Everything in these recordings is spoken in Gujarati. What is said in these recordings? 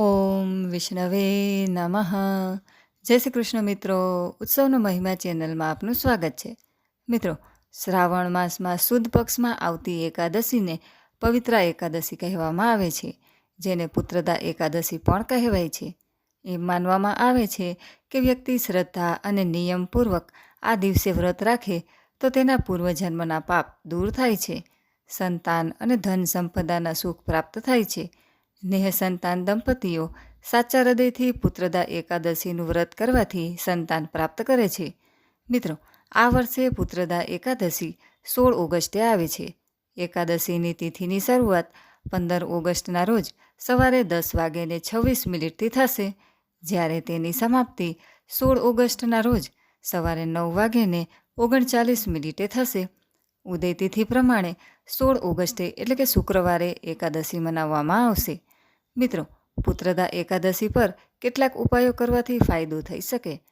ઓમ વિષ્ણવે નમઃ. જય શ્રી કૃષ્ણ મિત્રો, ઉત્સવનો મહિમા ચેનલમાં આપનું સ્વાગત છે. મિત્રો, શ્રાવણ માસમાં સુદ પક્ષમાં આવતી એકાદશીને પવિત્રા એકાદશી કહેવામાં આવે છે, જેને પુત્રદા એકાદશી પણ કહેવાય છે. એમ માનવામાં આવે છે કે વ્યક્તિ શ્રદ્ધા અને નિયમપૂર્વક આ દિવસે વ્રત રાખે તો તેના પૂર્વજન્મના પાપ દૂર થાય છે. સંતાન અને ધન સંપદાના સુખ પ્રાપ્ત થાય છે. નેહ સંતાન દંપતીઓ સાચા હૃદયથી પુત્રદા એકાદશીનું વ્રત કરવાથી સંતાન પ્રાપ્ત કરે છે. મિત્રો, આ વર્ષે પુત્રદા એકાદશી સોળ ઓગસ્ટે આવે છે. એકાદશીની તિથિની શરૂઆત પંદર ઓગસ્ટના રોજ સવારે દસ વાગ્યે છવ્વીસ મિનિટથી થશે. જ્યારે તેની સમાપ્તિ સોળ ઓગસ્ટના રોજ સવારે નવ વાગ્યે ઓગણચાલીસ મિનિટે થશે. ઉદય તિથિ પ્રમાણે સોળ ઓગસ્ટે એટલે કે શુક્રવારે એકાદશી મનાવવામાં આવશે. મિત્રો, પુત્રદા એકાદશી પર કેટલાક ઉપાયો કરવાથી ફાયદો થઈ શકે.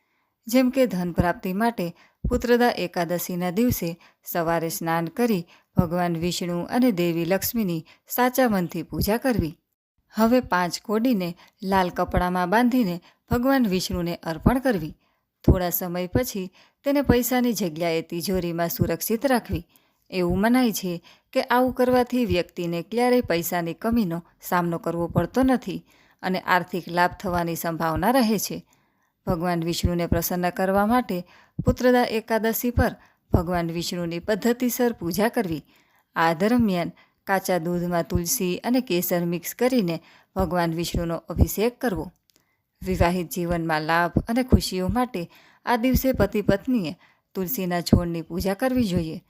જેમ કે ધન પ્રાપ્તિ માટે પુત્રદા એકાદશીના દિવસે સવારે સ્નાન કરી ભગવાન વિષ્ણુ અને દેવી લક્ષ્મીની સાચા મનથી પૂજા કરવી. હવે પાંચ કોડીને લાલ કપડામાં બાંધીને ભગવાન વિષ્ણુને અર્પણ કરવી. થોડા સમય પછી તેને પૈસાની જગ્યાએ તિજોરીમાં સુરક્ષિત રાખવી. એવું મનાય છે કે આવું કરવાથી વ્યક્તિને ક્યારેય પૈસાની કમીનો સામનો કરવો પડતો નથી અને આર્થિક લાભ થવાની સંભાવના રહે છે. ભગવાન વિષ્ણુને પ્રસન્ન કરવા માટે પુત્રદા એકાદશી પર ભગવાન વિષ્ણુની પદ્ધતિસર પૂજા કરવી. આ દરમિયાન કાચા દૂધમાં તુલસી અને કેસર મિક્સ કરીને ભગવાન વિષ્ણુનો અભિષેક કરવો. વિવાહિત જીવનમાં લાભ અને ખુશીઓ માટે આ દિવસે પતિ પત્નીએ તુલસીના છોડની પૂજા કરવી જોઈએ.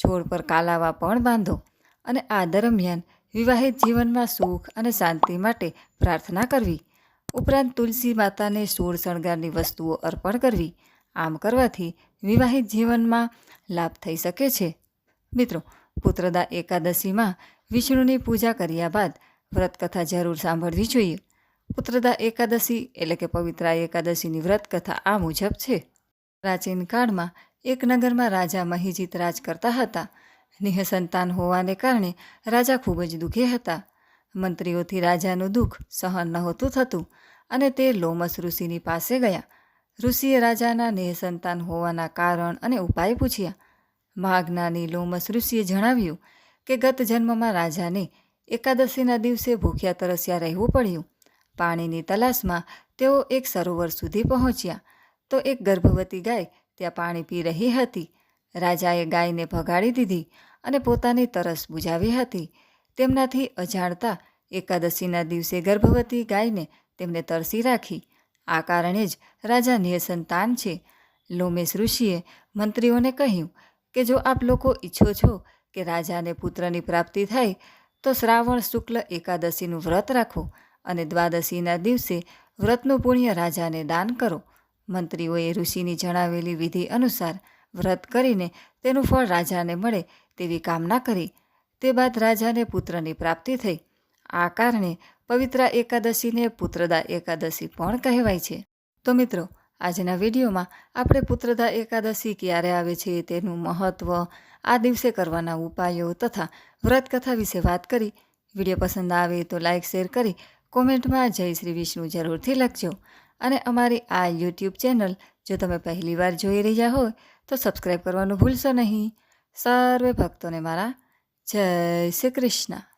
છોડ પર કાલાવા પણ બાંધો અને આ દરમિયાન વિવાહિત જીવનમાં સુખ અને શાંતિ માટે પ્રાર્થના કરવી. ઉપરાંત તુલસી માતાને સોળ શણગારની વસ્તુઓ અર્પણ કરવી. આમ કરવાથી વિવાહિત જીવનમાં લાભ થઈ શકે છે. મિત્રો, પુત્રદા એકાદશીમાં વિષ્ણુની પૂજા કર્યા બાદ વ્રતકથા જરૂર સાંભળવી જોઈએ. પુત્રદા એકાદશી એટલે કે પવિત્રા એકાદશીની વ્રતકથા આ મુજબ છે. પ્રાચીન કાળમાં એક નગરમાં રાજા મહિજીત રાજ કરતા હતા. નિહસંતાન હોવાને કારણે રાજા ખૂબ જ દુઃખી હતા. મંત્રીઓથી રાજાનું દુઃખ સહન નહોતું થતું અને તે લોમસ ઋષિની પાસે ગયા. ઋષિએ રાજાના નિહસંતાન હોવાના કારણ અને ઉપાય પૂછ્યા. મહાજ્ઞાની લોમસ ઋષિએ જણાવ્યું કે ગત જન્મમાં રાજાને એકાદશીના દિવસે ભૂખ્યા તરસ્યા રહેવું પડ્યું. પાણીની તલાશમાં તેઓ એક સરોવર સુધી પહોંચ્યા. તો એક ગર્ભવતી ગાય ત્યાં પાણી પી રહી હતી. રાજાએ ગાયને ભગાડી દીધી અને પોતાની તરસ બુજાવી હતી. તેમનાથી અજાણતા એકાદશીના દિવસે ગર્ભવતી ગાયને તેમને તરસી રાખી. આ કારણે જ રાજા નિયસંતાન છે. લોમેશ ઋષિએ મંત્રીઓને કહ્યું કે જો આપ લોકો ઈચ્છો છો કે રાજાને પુત્રની પ્રાપ્તિ થાય, તો શ્રાવણ શુક્લ એકાદશીનું વ્રત રાખો અને દ્વાદશીના દિવસે વ્રતનું પુણ્ય રાજાને દાન કરો. મંત્રીઓએ ઋષિની જણાવેલી વિધિ અનુસાર વ્રત કરીને તેનું ફળ રાજાને મળે તેવી કામના કરી. તે બાદ રાજાને પુત્રની પ્રાપ્તિ થઈ. આ કારણે પવિત્ર એકાદશીને પુત્રદા એકાદશી પણ કહેવાય છે. તો મિત્રો, આજના વિડીયોમાં આપણે પુત્રદા એકાદશી ક્યારે આવે છે તેનું મહત્ત્વ આ દિવસે કરવાના ઉપાયો તથા વ્રતકથા વિશે વાત કરી. વીડિયો પસંદ આવે તો લાઇક શેર કરી. કોમેન્ટમાં જય શ્રી વિષ્ણુ જરૂરથી લખજો. અને અમારી આ યુટ્યુબ ચેનલ જો તમે પહેલીવાર જોઈ રહ્યા હોય, તો સબસ્ક્રાઈબ કરવાનું ભૂલશો નહીં. સર્વે ભક્તોને મારા જય શ્રી કૃષ્ણ.